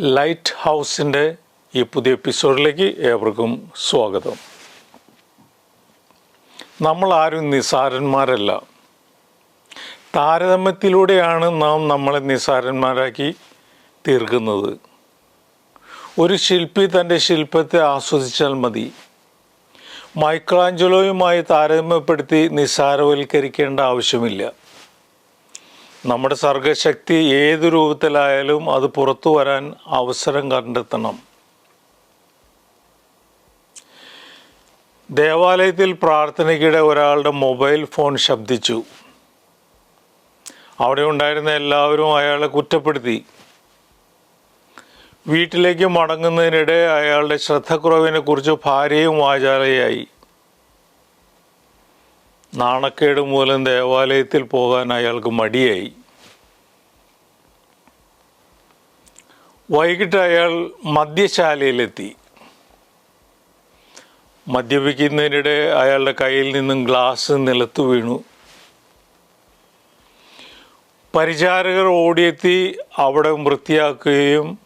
Light ഹൗസിന്റെ ഈ പുതിയ എപ്പിസോഡിലേക്ക് ഏവർക്കും സ്വാഗതം. നമ്മൾ ആരും നിസാരന്മാരല്ല. താരതമ്യത്തിലൂടെയാണ് നാം നമ്മളെ നിസാരന്മാരാക്കി തീർക്കുന്നത്. ഒരു ശില്പി തന്റെ ശില്പത്തെ ആസ്വദിച്ചാൽ മതി. മൈക്കിളാഞ്ചലോയുമായി താരതമ്യപ്പെടുത്തി നിസാരവൽക്കരിക്കേണ്ട ആവശ്യമില്ല. നമ്മുടെ സർഗശക്തി ഏത് രൂപത്തിലായാലും അത് പുറത്തു വരാൻ അവസരം കണ്ടെത്തണം. ദേവാലയത്തിൽ പ്രാർത്ഥനയ്ക്കിടെ ഒരാളുടെ മൊബൈൽ ഫോൺ ശബ്ദിച്ചു. അവിടെ ഉണ്ടായിരുന്ന എല്ലാവരും അയാളെ കുറ്റപ്പെടുത്തി. വീട്ടിലേക്ക് മടങ്ങുന്നതിനിടെ അയാളുടെ ശ്രദ്ധക്കുറവിനെ കുറിച്ച് ഭാര്യയും വാചാലയായി. നാണക്കേട് മൂലം ദേവാലയത്തിൽ പോകാൻ അയാൾക്ക് മടിയായി. വൈകിട്ട് അയാൾ മദ്യശാലയിലെത്തി. മദ്യപിക്കുന്നതിനിടെ അയാളുടെ കയ്യിൽ നിന്നും ഗ്ലാസ് നിലത്ത് വീണു. പരിചാരകർ ഓടിയെത്തി അവിടെ വൃത്തിയാക്കുകയും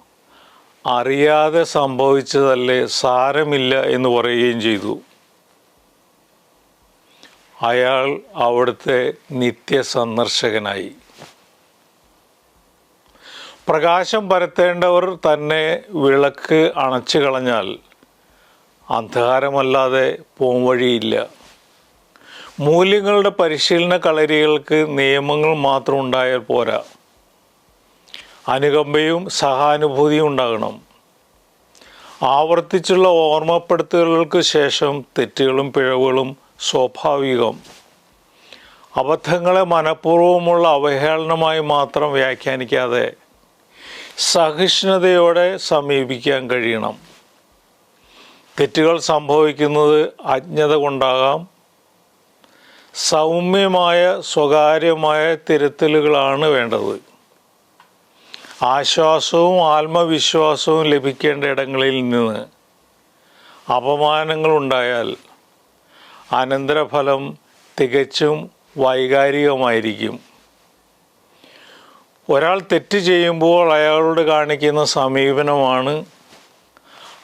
അറിയാതെ സംഭവിച്ചതല്ലേ സാരമില്ല എന്ന് പറയുകയും ചെയ്തു. അയാൾ അവിടുത്തെ നിത്യസന്ദർശകനായി. പ്രകാശം പരത്തേണ്ടവർ തന്നെ വിളക്ക് അണച്ചു കളഞ്ഞാൽ അന്ധകാരമല്ലാതെ പോംവഴിയില്ല. മൂല്യങ്ങളുടെ പരിശീലന കളരികൾക്ക് നിയമങ്ങൾ മാത്രം ഉണ്ടായാൽ പോരാ. അനുകമ്പയും സഹാനുഭൂതിയും ഉണ്ടാകണം. ആവർത്തിച്ചുള്ള ഓർമ്മപ്പെടുത്തലുകൾക്ക് ശേഷം തെറ്റുകളും പിഴവുകളും സ്വാഭാവികം. അബദ്ധങ്ങളെ മനഃപൂർവമുള്ള അവഹേളനമായി മാത്രം വ്യാഖ്യാനിക്കാതെ സഹിഷ്ണുതയോടെ സമീപിക്കാൻ കഴിയണം. തെറ്റുകൾ സംഭവിക്കുന്നത് അജ്ഞത കൊണ്ടാകാം. സൗമ്യമായ സ്വകാര്യമായ തിരുത്തലുകളാണ് വേണ്ടത്. ആശ്വാസവും ആത്മവിശ്വാസവും ലഭിക്കേണ്ട ഇടങ്ങളിൽ നിന്ന് അപമാനങ്ങളുണ്ടായാൽ അനന്തരഫലം തികച്ചും വൈകാരികമായിരിക്കും. ഒരാൾ തെറ്റ് ചെയ്യുമ്പോൾ അയാളോട് കാണിക്കുന്ന സമീപനമാണ്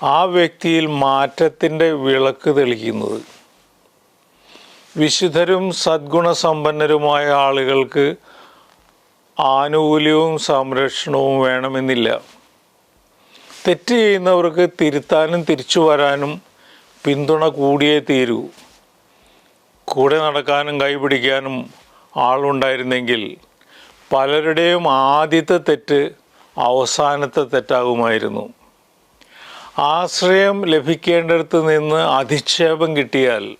ആ വ്യക്തിയിൽ മാറ്റത്തിന്റെ വിളക്ക് തെളിക്കുന്നത്. വിശുദ്ധരും സദ്ഗുണസമ്പന്നരുമായ ആളുകൾക്ക് ആനുകൂല്യവും സംരക്ഷണവും വേണമെന്നില്ല. തെറ്റ് ചെയ്യുന്നവർക്ക് തിരുത്താനും തിരിച്ചു വരാനും പിന്തുണ കൂടിയേ തീരൂ. കൂടെ നടക്കാനും കൈപിടിക്കാനും ആളുണ്ടായിരുന്നെങ്കിൽ പലരുടെയും ആദ്യത്തെ തെറ്റ് അവസാനത്തെ തെറ്റാകുമായിരുന്നു. ആശ്രയം ലഭിക്കേണ്ടടുത്ത് നിന്ന് അധിക്ഷേപം കിട്ടിയാൽ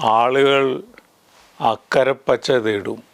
ആളുകൾ അക്കരപ്പച്ച തേടും.